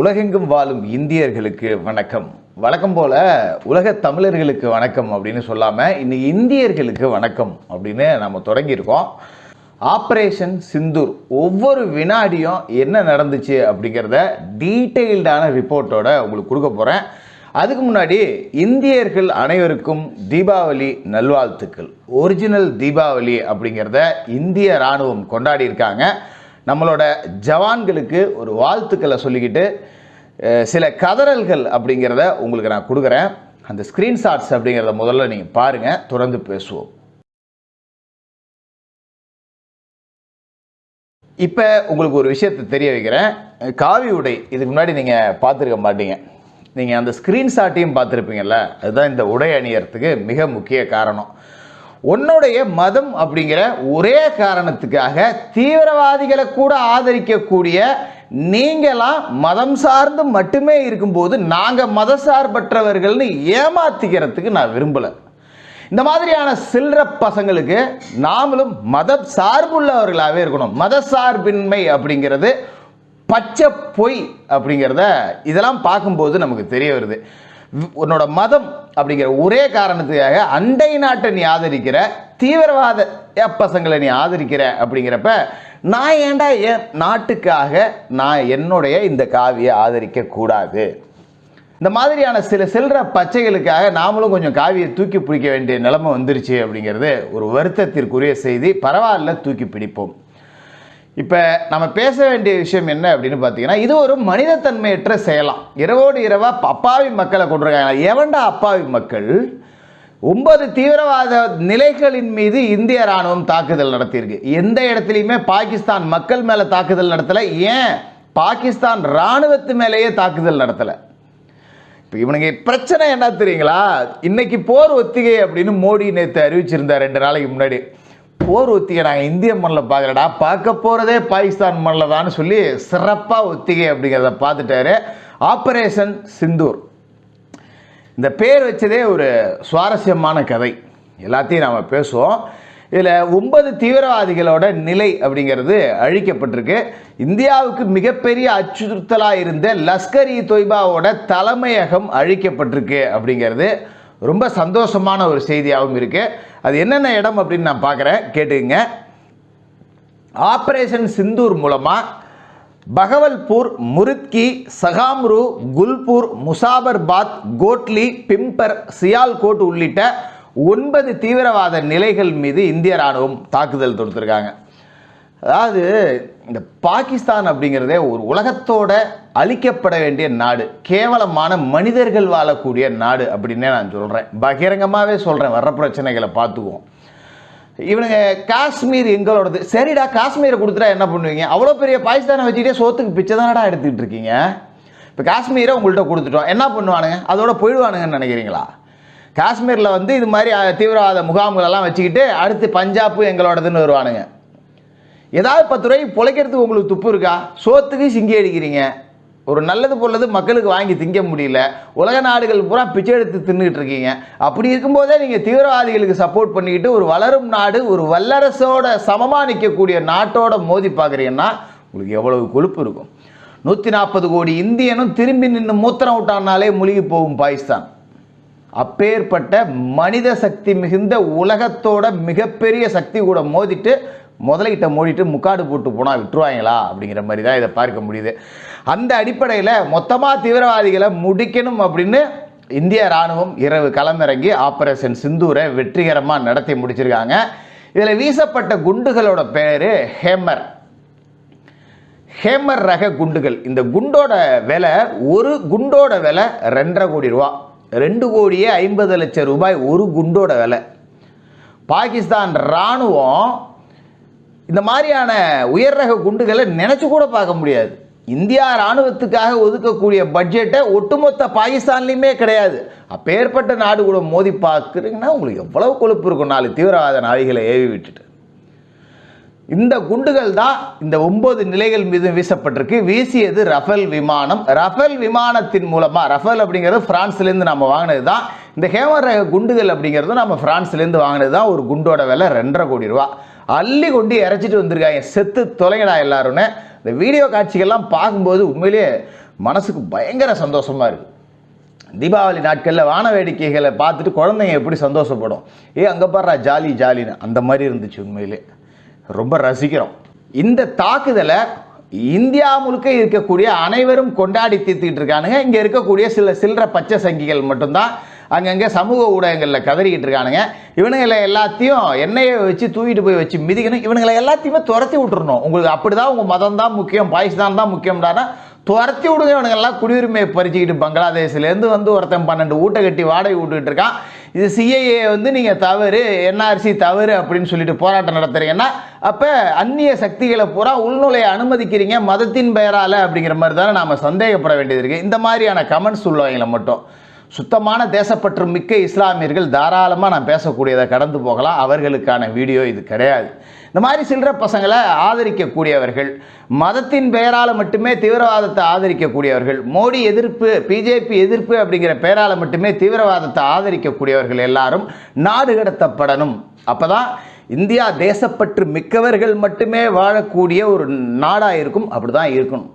உலகெங்கும் வாழும் இந்தியர்களுக்கு வணக்கம். வழக்கம் போல உலக தமிழர்களுக்கு வணக்கம் அப்படின்னு சொல்லாமல் இன்னைக்கு இந்தியர்களுக்கு வணக்கம் அப்படின்னு நம்ம தொடங்கியிருக்கோம். ஆப்ரேஷன் சிந்தூர் ஒவ்வொரு வினாடியும் என்ன நடந்துச்சு அப்படிங்கிறத டீட்டெயில்டான ரிப்போர்ட்டோட உங்களுக்கு கொடுக்க போகிறேன் அதுக்கு முன்னாடி இந்தியர்கள் அனைவருக்கும் தீபாவளி நல்வாழ்த்துக்கள். ஒரிஜினல் தீபாவளி அப்படிங்கிறத இந்திய இராணுவம் கொண்டாடி இருக்காங்க நம்மளோட ஜவான்களுக்கு ஒரு வாழ்த்துக்களை சொல்லிக்கிட்டு சில கதறல்கள் அப்படிங்கிறத உங்களுக்கு நான் கொடுக்குறேன். அந்த ஸ்க்ரீன்ஷாட்ஸ் அப்படிங்கிறத முதல்ல நீங்கள் பாருங்கள் தொடர்ந்து பேசுவோம். இப்போ உங்களுக்கு ஒரு விஷயத்தை தெரிய வைக்கிறேன். காவி உடை இதுக்கு முன்னாடி நீங்கள் பார்த்துருக்க மாட்டீங்க. நீங்கள் அந்த ஸ்க்ரீன்ஷாட்டையும் பார்த்துருப்பீங்கல்ல அதுதான் இந்த உடை அணியறதுக்கு மிக முக்கிய காரணம். உன்னுடைய மதம் அப்படிங்கிற ஒரே காரணத்துக்காக தீவிரவாதிகளை கூட ஆதரிக்கக்கூடிய நீங்களாம் மதம் சார்ந்து மட்டுமே இருக்கும்போது நாங்கள் மத சார்பற்றவர்கள்னு ஏமாத்திக்கிறதுக்கு நான் விரும்பலை. இந்த மாதிரியான சில்லற பசங்களுக்கு நாமளும் மத சார்புள்ளவர்களாகவே இருக்கணும். மத சார்பின்மை அப்படிங்கிறது பச்சை பொய் அப்படிங்கிறத இதெல்லாம் பார்க்கும்போது நமக்கு தெரிய வருது. உன்னோட மதம் அப்படிங்கிற ஒரே காரணத்துக்காக அண்டை நாட்டை நீ ஆதரிக்கிற தீவிரவாத பசங்களை நீ ஆதரிக்கிற அப்படிங்கிறப்ப நான் ஏன்டா என் நாட்டுக்காக நான் என்னுடைய இந்த காவியை ஆதரிக்க கூடாது? இந்த மாதிரியான சில செல்ற பச்சைகளுக்காக நாமளும் கொஞ்சம் காவியை தூக்கி பிடிக்க வேண்டிய நிலைமை வந்துருச்சு அப்படிங்கிறது ஒரு வருத்தத்திற்குரிய செய்தி. பரவாயில்ல தூக்கி பிடிப்போம். இப்போ நம்ம பேச வேண்டிய விஷயம் என்ன அப்படின்னு பார்த்தீங்கன்னா இது ஒரு மனிதத்தன்மையற்ற செயலாம். இரவோடு இரவாக அப்பாவி மக்களை கொண்டிருக்காங்க. எவன்டா அப்பாவி மக்கள்? ஒன்பது தீவிரவாத நிலைகளின் மீது இந்திய ராணுவம் தாக்குதல் நடத்தியிருக்கு. எந்த இடத்துலையுமே பாகிஸ்தான் மக்கள் மேலே தாக்குதல் நடத்தலை. ஏன்? பாகிஸ்தான் ராணுவத்து மேலேயே தாக்குதல் நடத்தலை. இப்போ இவனுங்க பிரச்சனை என்ன தெரியுங்களா? இன்னைக்கு போர் ஒத்திகை அப்படின்னு மோடி நேற்று அறிவிச்சிருந்தார் ரெண்டு நாளைக்கு முன்னாடி. போர் ஒத்திகை நாங்கள் இந்திய மண்ணில் பார்க்குறடா பார்க்க போகிறதே பாகிஸ்தான் மண்ணில் தான் சொல்லி சிறப்பாக ஒத்திகை அப்படிங்கிறத பார்த்துட்டாரு. ஆப்ரேஷன் சிந்தூர் இந்த பேர் வச்சதே ஒரு சுவாரஸ்யமான கதை. எல்லாத்தையும் நாம் பேசுவோம். இதில் ஒன்பது தீவிரவாதிகளோட நிலை அப்படிங்கிறது அழிக்கப்பட்டிருக்கு. இந்தியாவுக்கு மிகப்பெரிய அச்சுறுத்தலாக இருந்த லஷ்கர் இ தொய்பாவோட தலைமையகம் அழிக்கப்பட்டிருக்கு அப்படிங்கிறது ரொம்ப சந்தோஷமான ஒரு செய்தியாகவும் இருக்குது அது என்னென்ன இடம் அப்படின்னு நான் பார்க்குறேன். கேட்டுக்கங்க. ஆப்ரேஷன் சிந்தூர் மூலமாக பகவல்பூர் முருத்கி சகாம்ரு குல்பூர் முசாபர்பாத் கோட்லி பிம்பர் சியால்கோட் உள்ளிட்ட ஒன்பது தீவிரவாத நிலைகள் மீது இந்திய ராணுவம் தாக்குதல் தொடுத்திருக்காங்க. அதாவது இந்த பாகிஸ்தான் அப்படிங்கிறதே ஒரு உலகத்தோட அழிக்கப்பட வேண்டிய நாடு கேவலமான மனிதர்கள் வாழக்கூடிய நாடு அப்படின்னே நான் சொல்கிறேன் பகிரங்கமாகவே சொல்கிறேன் வர்ற பிரச்சனைகளை பார்த்துக்குவோம். இவனுங்க காஷ்மீர் எங்களோடது. சரிடா காஷ்மீரை கொடுத்துட்டா என்ன பண்ணுவீங்க? அவ்வளோ பெரிய பாகிஸ்தானை வச்சுக்கிட்டே சோத்துக்கு பிச்சை தானடா எடுத்துக்கிட்டு இருக்கீங்க? இப்போ காஷ்மீரை உங்கள்கிட்ட கொடுத்துட்டோம். என்ன பண்ணுவானுங்க? அதோட போயிடுவானுங்கன்னு நினைக்கிறீங்களா? காஷ்மீரில் வந்து இது மாதிரி தீவிரவாத முகாம்களெல்லாம் வச்சுக்கிட்டு அடுத்து பஞ்சாப் எங்களோடதுன்னு வருவானுங்க. ஏதாவது பத்து ரூபாய்க்கு பிழைக்கிறதுக்கு உங்களுக்கு துப்பு இருக்கா? சோத்துக்கு சிங்கி அடிக்கிறீங்க. ஒரு நல்லது பொருளது மக்களுக்கு வாங்கி திங்க முடியல. உலக நாடுகள் பூரா பிச்சை எடுத்து தின்னுட்டு இருக்கீங்க. அப்படி இருக்கும்போதே நீங்கள் தீவிரவாதிகளுக்கு சப்போர்ட் பண்ணிக்கிட்டு ஒரு வளரும் நாடு ஒரு வல்லரசோட சமமாக நிற்கக்கூடிய நாட்டோட மோதி பார்க்குறீங்கன்னா உங்களுக்கு எவ்வளவு கொழுப்பு இருக்கும். நூற்றி நாற்பது கோடி இந்தியனும் திரும்பி நின்று மூத்திரம் விட்டானாலே முழுகி போகும் பாகிஸ்தான். அப்பேற்பட்ட மனித சக்தி மிகுந்த உலகத்தோட மிகப்பெரிய சக்தி கூட மோதிட்டு முதலீட்டை மூடிட்டு முக்காடு போட்டு போனால் விட்டுருவாங்களா அப்படிங்கிற மாதிரி தான் இதை பார்க்க முடியுது. அந்த அடிப்படையில் மொத்தமாக தீவிரவாதிகளை முடிக்கணும் அப்படின்னு இந்திய ராணுவம் இரவு களமிறங்கி ஆபரேஷன் சிந்தூரை வெற்றிகரமாக நடத்தி முடிச்சிருக்காங்க. இதில் வீசப்பட்ட குண்டுகளோட பேர் ஹேமர். ஹேமர் ரக குண்டுகள். இந்த குண்டோட விலை ஒரு குண்டோட விலை ரெண்டரை கோடி ரூபா. ரெண்டு கோடியே ஐம்பது லட்சம் ரூபாய் ஒரு குண்டோட விலை. பாகிஸ்தான் இராணுவம் இந்த மாதிரியான உயர் ரக குண்டுகளை நினச்சி கூட பார்க்க முடியாது. இந்தியா இராணுவத்துக்காக ஒதுக்கக்கூடிய பட்ஜெட்டை ஒட்டுமொத்த பாகிஸ்தான்லேயுமே கிடையாது. அப்பேற்பட்ட நாடு கூட மோதி பார்க்குறீங்கன்னா உங்களுக்கு எவ்வளவு கொழுப்பு இருக்கும். நாலு தீவிரவாத நாய்களை ஏவி விட்டுட்டு. இந்த குண்டுகள் தான் இந்த ஒன்பது நிலைகள் மீது வீசப்பட்டிருக்கு. வீசியது ரஃபேல் விமானம். ரஃபேல் விமானத்தின் மூலமாக ரஃபேல் அப்படிங்கிறது ஃப்ரான்ஸ்லேருந்து நம்ம வாங்கினது தான். இந்த ஹேமர் ரக குண்டுகள் அப்படிங்கிறது நம்ம ஃப்ரான்ஸ்லேருந்து வாங்கினது தான். ஒரு குண்டோட விலை ரெண்டரை கோடி ரூபா. அள்ளி கொண்டு இறச்சிட்டு வந்திருக்காங்க. செத்து தொலைங்கடா எல்லாருன்னு இந்த வீடியோ காட்சிகள்லாம் பார்க்கும்போது உண்மையிலேயே மனசுக்கு பயங்கர சந்தோஷமாக இருக்குது தீபாவளி நாட்களில் வான வேடிக்கைகளை பார்த்துட்டு குழந்தைங்க எப்படி சந்தோஷப்படும். ஏ அங்கே பாடுறா ஜாலி ஜாலின்னு. அந்த மாதிரி இருந்துச்சு உண்மையிலே. ரொம்ப ரசிக்கிறோம். இந்த தாக்குதலை இந்தியா முழுக்க இருக்கக்கூடிய அனைவரும் கொண்டாடி தீர்த்துக்கிட்டு இருக்கானுங்க. இங்கே இருக்கக்கூடிய சில சில்லற பச்சை சங்கிகள் மட்டும்தான். அங்கங்கே சமூக ஊடகங்களில் கதறிக்கிட்டு இருக்கானுங்க. இவனுங்களை எல்லாத்தையும் எண்ணெயை வச்சு தூக்கிட்டு போய் வச்சு மிதிக்கணும். இவனுங்களை எல்லாத்தையுமே துரத்தி விட்டுறணும். உங்களுக்கு அப்படி தான் உங்கள் மதம் தான் முக்கியம் பாகிஸ்தான் தான் முக்கியம்டானா துரத்தி விடுங்க. இவனுங்கெல்லாம் குடியுரிமையை பறிச்சுக்கிட்டு பங்களாதேஷ்லேருந்து வந்து ஒருத்தன் பன்னெண்டு ஊட்டை கட்டி வாடகை விட்டுக்கிட்டு இருக்கான். இது சிஐஏ வந்து நீங்கள் தவறு என்ஆர்சி தவறு அப்படின்னு சொல்லிட்டு போராட்டம் நடத்துறீங்கன்னா அப்போ அந்நிய சக்திகளை பூரா உள்நுழைய அனுமதிக்கிறீங்க மதத்தின் பெயரால் அப்படிங்கிற மாதிரி தானே நாம் சந்தேகப்பட வேண்டியது இருக்குது இந்த மாதிரியான கமெண்ட்ஸ் உள்ளவங்களை மட்டும். சுத்தமான தேசப்பற்று மிக்க இஸ்லாமியர்கள் தாராளமாக நான் பேசக்கூடியதை கடந்து போகலாம். அவர்களுக்கான வீடியோ இது கிடையாது. இந்த மாதிரி சில்லற பசங்களை ஆதரிக்கக்கூடியவர்கள் மதத்தின் பெயரால் மட்டுமே தீவிரவாதத்தை ஆதரிக்கக்கூடியவர்கள் மோடி எதிர்ப்பு பிஜேபி எதிர்ப்பு அப்படிங்கிற பெயரால் மட்டுமே தீவிரவாதத்தை ஆதரிக்கக்கூடியவர்கள் எல்லாரும் நாடு கடத்தப்படணும். அப்போ தான் இந்தியா தேசப்பற்று மிக்கவர்கள் மட்டுமே வாழக்கூடிய ஒரு நாடாக இருக்கும். அப்படி தான் இருக்கணும்.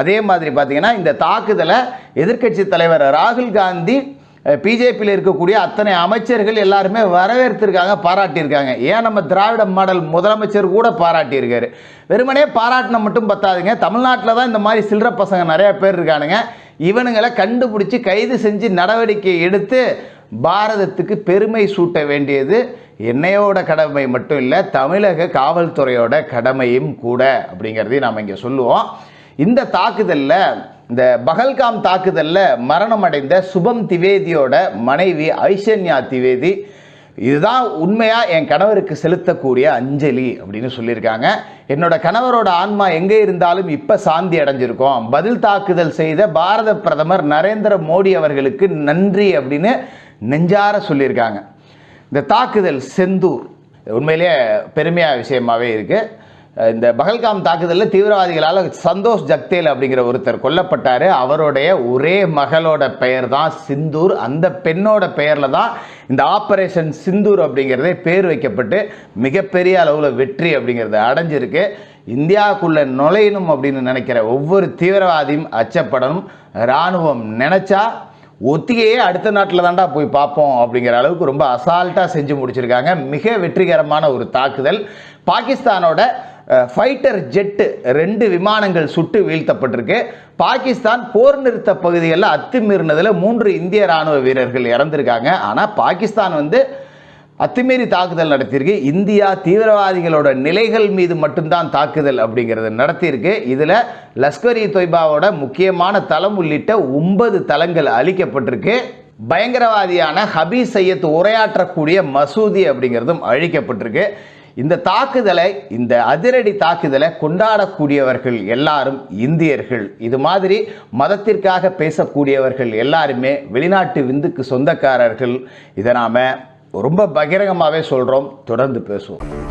அதே மாதிரி பார்த்தீங்கன்னா இந்த தாக்குதலை எதிர்க்கட்சி தலைவர் ராகுல் காந்தி பிஜேபியில் இருக்கக்கூடிய அத்தனை அமைச்சர்கள் எல்லாருமே வரவேற்றிருக்காங்க பாராட்டியிருக்காங்க. ஏன் நம்ம திராவிட மாடல் முதலமைச்சர் கூட பாராட்டியிருக்காரு. வெறுமனே பாராட்டின மட்டும் பத்தாதுங்க. தமிழ்நாட்டில் தான் இந்த மாதிரி சில்லற பசங்க நிறைய பேர் இருக்கானுங்க. இவனுங்களை கண்டுபிடிச்சி கைது செஞ்சு நடவடிக்கை எடுத்து பாரதத்துக்கு பெருமை சூட்ட வேண்டியது என்னையோட கடமை மட்டும் இல்லை தமிழக காவல்துறையோட கடமையும் கூட அப்படிங்கிறதையும் நாம் இங்கே சொல்லுவோம். இந்த தாக்குதலில் இந்த பகல்காம் தாக்குதலில் மரணம் அடைந்த சுபம் திவேதியோட மனைவி ஐஷன்யா திவேதி இதுதான் உண்மையாக என் கணவருக்கு செலுத்தக்கூடிய அஞ்சலி அப்படின்னு சொல்லியிருக்காங்க. என்னோட கணவரோட ஆன்மா எங்கே இருந்தாலும் இப்போ சாந்தி அடைஞ்சிருக்கோம். பதில் தாக்குதல் செய்த பாரத பிரதமர் நரேந்திர மோடி அவர்களுக்கு நன்றி அப்படின்னு நெஞ்சார சொல்லியிருக்காங்க. இந்த தாக்குதல் செந்தூர் உண்மையிலேயே பெருமையாக விஷயமாகவே இருக்குது இந்த பகல்காம் தாக்குதலில் தீவிரவாதிகளால் சந்தோஷ் ஜக்தேல் அப்படிங்கிற ஒருத்தர் கொல்லப்பட்டார். அவருடைய ஒரே மகளோட பெயர் தான் சிந்தூர். அந்த பெண்ணோட பெயரில் தான் இந்த ஆப்ரேஷன் சிந்தூர் அப்படிங்கிறதே பேர் வைக்கப்பட்டு மிகப்பெரிய அளவில் வெற்றி அப்படிங்கிறது அடைஞ்சிருக்கு. இந்தியாவுக்குள்ளே நுழையணும் அப்படின்னு நினைக்கிற ஒவ்வொரு தீவிரவாதியும் அச்சப்படணும். இராணுவம் நினச்சா ஒத்திகையே அடுத்த நாட்டில் தாண்டா போய் பார்ப்போம் அப்படிங்கிற அளவுக்கு ரொம்ப அசால்ட்டாக செஞ்சு முடிச்சிருக்காங்க. மிக வெற்றிகரமான ஒரு தாக்குதல். பாகிஸ்தானோட ஃபைட்டர் ஜெட்டு ரெண்டு விமானங்கள் சுட்டு வீழ்த்தப்பட்டிருக்கு. பாகிஸ்தான் போர் நிறுத்த பகுதிகளில் அத்துமீறினதில் மூன்று இந்திய ராணுவ வீரர்கள் இறந்திருக்காங்க. ஆனால் பாகிஸ்தான் வந்து அத்துமீறி தாக்குதல் நடத்தியிருக்கு. இந்தியா தீவிரவாதிகளோட நிலைகள் மீது மட்டும்தான் தாக்குதல் அப்படிங்கிறது நடத்தியிருக்கு. இதில் லஷ்கர் இ தொய்பாவோட முக்கியமான தளம் உள்ளிட்ட ஒன்பது தளங்கள் அழிக்கப்பட்டிருக்கு. பயங்கரவாதியான ஹபீஸ் சையத் உரையாற்றக்கூடிய மசூதி அப்படிங்கிறதும் அழிக்கப்பட்டிருக்கு. இந்த தாக்குதலை இந்த அதிரடி தாக்குதலை கொண்டாடக்கூடியவர்கள் எல்லாரும் இந்தியர்கள். இது மாதிரி மதத்திற்காக பேசக்கூடியவர்கள் எல்லாருமே வெளிநாட்டு விந்துக்கு சொந்தக்காரர்கள். இதை நாம் ரொம்ப பகிரங்கமாகவே சொல்கிறோம் தொடர்ந்து பேசுவோம்.